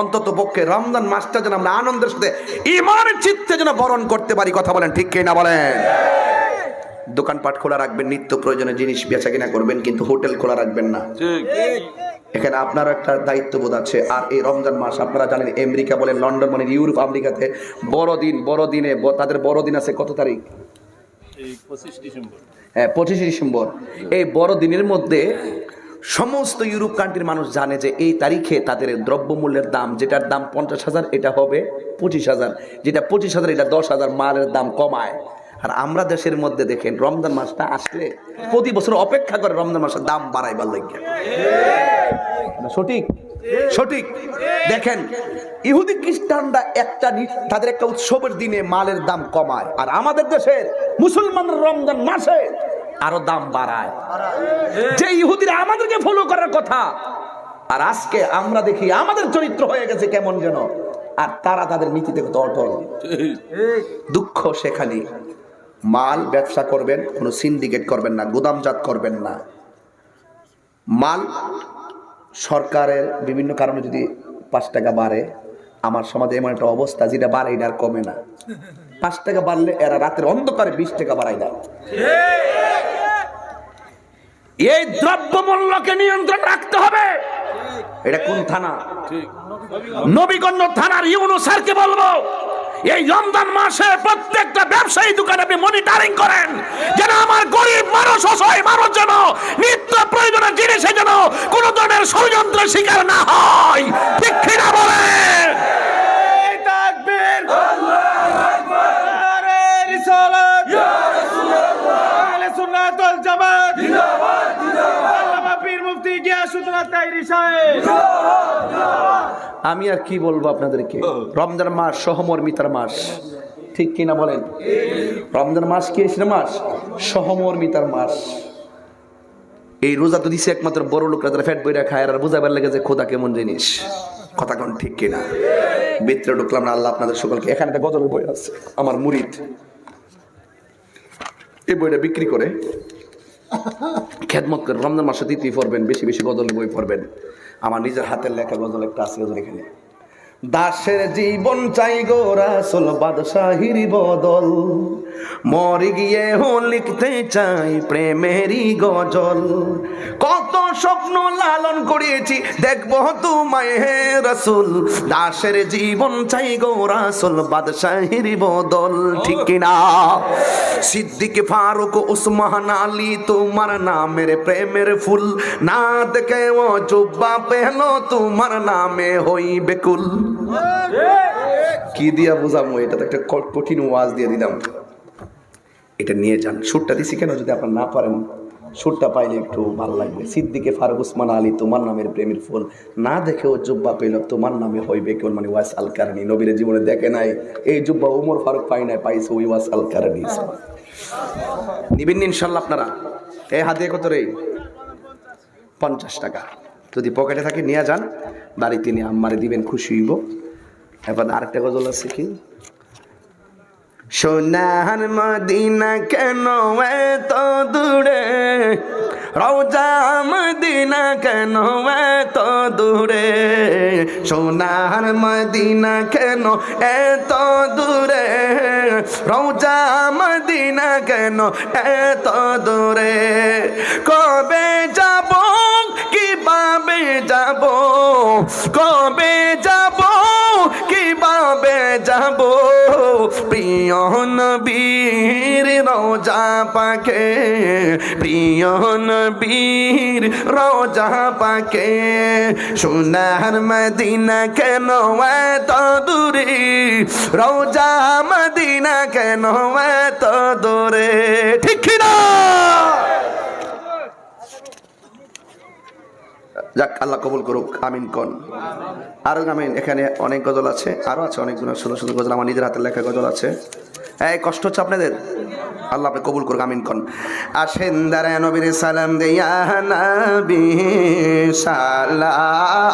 অন্তত পক্ষে রমজান মাসটা যেন আমরা আনন্দের সাথে ইমানের চিত্তে যেন বরণ করতে পারি কথা বলেন ঠিক কিনা বলেন? দোকানপাট খোলা রাখবেন নিত্য প্রয়োজনীয় জিনিস বেচা কিনা করবেন কিন্তু হোটেল খোলা রাখবেন না। এখানে আপনারও একটা দায়িত্ববোধ আছে আর এই রমজান মাস আপনারা জানেন আমেরিকা বলেন লন্ডন বলেন ইউরোপ আমেরিকাতে বড়দিন বড়দিনে তাদের বড়দিন আছে কত তারিখ? এই পঁচিশ ডিসেম্বর। হ্যাঁ পঁচিশে ডিসেম্বর। এই বড়দিনের মধ্যে সমস্ত ইউরোপ কান্ট্রির মানুষ জানে যে এই তারিখে তাদের দ্রব্যমূল্যের দাম যেটার দাম পঞ্চাশ হাজার এটা হবে পঁচিশ হাজার। যেটা পঁচিশ হাজার এটা দশ হাজার মালের দাম কমায়। আর আমরা দেশের মধ্যে দেখেন রমজান মাসটা আসলে প্রতি বছর অপেক্ষা করে রমজান মাসের দাম বাড়াইবার লাগে সঠিক। সঠিক। দেখেন ইহুদি খ্রিস্টানরা একটা তাদের একটা উৎসবের দিনে মালের দাম কমায়। আর আমাদের দেশের মুসলমানরা রমজান মাসে আরও দাম বাড়ায়। যে ইহুদিরা আমাদেরকে ফলো করার কথা, আর আজকে আমরা দেখি আমাদের চরিত্র হয়ে গেছে কেমন যেন, আর তারা তাদের নীতিতে কত অটল। দুঃখ সেখানে। মাল ব্যবসা করবেন, কোনো সিন্ডিকেট করবেন না, গুদামজাত করবেন না। মাল সরকারের বিভিন্ন কারণে যদি পাঁচ টাকা বাড়ে, আমার সমাজে এমন একটা অবস্থা, যেটা বাড়ে এটা আর কমে না। পাঁচ টাকা বাড়লে এরা রাতের অন্ধকারে বিশ টাকা বাড়াই দেয় এই দ্রব্যমূল্যকে নিয়ন্ত্রণ রাখতে হবে। এটা কোন থানা? নবীগঞ্জ থানার ইউনু স্যারকে বলব এই রমজান মাসে প্রত্যেকটা ব্যবসায়ী দোকানে আপনি মনিটরিং করেন যেন আমার গরিব মানুষ অসহায় মানুষ যেন নিত্য প্রয়োজনীয় জিনিসে যেন কোনো ধরনের ষড়যন্ত্রের শিকার না হয়। ঠিক কিনা বলেন? আমি আর কি বলব আপনাদেরকে? রমজান মাস সহমর্মিতার মাস। ঠিক কিনা বলেন? রমজান মাস কি এসে মাস? সহমর্মিতার মাস। এই রোজা তো দিছে একমাত্র বড় লোকরা তারা ফ্যাট বইরা খায়, আর বুঝাবার লেগে যে খোদা কেমন জিনিস। কথা কোন ঠিক কিনা? ভিতরে ঢুকলাম আল্লাহ আপনাদের সকলকে এখানে একটা গজলের বই আছে, আমার মুরিদ। এই বইটা বিক্রি করে খেদমত করে রমজান মাসে তিথি পড়বেন, বেশি বেশি গজলের বই পড়বেন। আমার নিজের হাতের লেখা গজল একটা আছে, গজল এখানে। দাসের জীবন চাই গো রাসল, বাদশাহির বদল। মরি গিয়ে হো লিখতে চাই প্রেমেরই গজল। কত স্বপ্ন লালন করিয়েছি। দেখব তোমায় হে রসুল। দাসের জীবন চাই গো রাসল বাদশাহির বদল। ঠিক কিনা? সিদ্দিক ফারুক উসমান আলী তোমার নামের প্রেমের ফুল। না দেখে ও জুব্বা পেহলো তোমার নামে হইবে কুল। কি দিয়া বুঝামো এটা তো একটা কঠিন ওয়াজ দিয়ে দিলাম। এটা নিয়ে যান। সুরটা দিছি কেন যদি আপনার না পারেন? সুরটা পাইলে একটু ভালো লাগবে। সিদ্দিকে ফারুক উসমান আলী, তোমার নামের প্রেমের ফুল। না দেখেও জুব্বা পেল তোমার নামে হইবে কেউ মানে ওয়াস আল কারণী। নবীর জীবনে দেখে নাই, এই জুব্বা উমর ফারুক পাই নাই, পাইছে ওই ওয়াস আল কারণী। নিবেন ইনশাল্লাহ আপনারা। এই হাতে কত রে? পঞ্চাশ টাকা। যদি পকেটে থাকে, নিয়ে যান। বাড়িতে নিয়ে আম্মারে দিবেন, খুশি হইব। এবার আরেকটা গজল আছে কি? সোনার মদিনা কেন এত দূরে? রওজা মদিনা কেন এত দূরে? সোনার মদিনা কেন এত দূরে? রওজা মদিনা কেন এত দূরে? কবে যাব, কীভাবে যাব? কবে যাব প্রিয় নবীর রোজা পাকে, প্রিয় নবীর রোজা পাকে। সোনার মদিনা কেন এত দূরে? রোজা মদিনা কেন এত দূরে? ঠিক যাক, আল্লাহ কবুল করুক, আমিন কন। আরও গ্রামে এখানে অনেক গজল আছে আরও আছে অনেকগুলো সুন্দর সুন্দর গজল, আমার নিজের হাতের লেখা গজল আছে। এই কষ্ট হচ্ছে আপনাদের? আল্লাহ আপনি কবুল করুক, আমিন কন। আসেন দারায় নবীর সালাম দেয়া নবী সালাম।